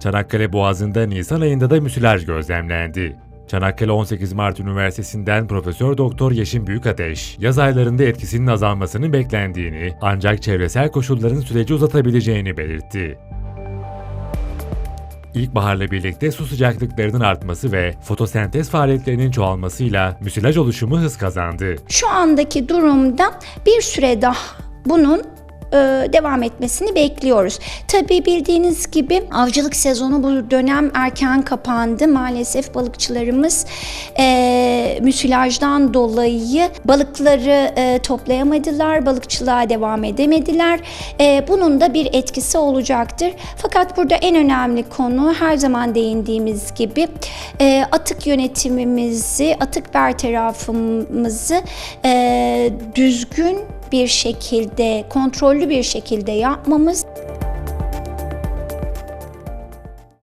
Çanakkale Boğazı'nda Nisan ayında da müsilaj gözlemlendi. Çanakkale 18 Mart Üniversitesi'nden Profesör Doktor Yeşim Büyükateş, yaz aylarında etkisinin azalmasının beklendiğini ancak çevresel koşulların süreci uzatabileceğini belirtti. İlkbaharla birlikte su sıcaklıklarının artması ve fotosentez faaliyetlerinin çoğalmasıyla müsilaj oluşumu hız kazandı. Şu andaki durumda bir süre daha bunun e, devam etmesini bekliyoruz. Tabii bildiğiniz gibi avcılık sezonu bu dönem erken kapandı. Maalesef balıkçılarımız e, müsilajdan dolayı balıkları e, toplayamadılar, balıkçılığa devam edemediler. E, bunun da bir etkisi olacaktır. Fakat burada en önemli konu her zaman değindiğimiz gibi e, atık yönetimimizi, atık bertarafımızı e, düzgün bir şekilde, kontrollü bir şekilde yapmamız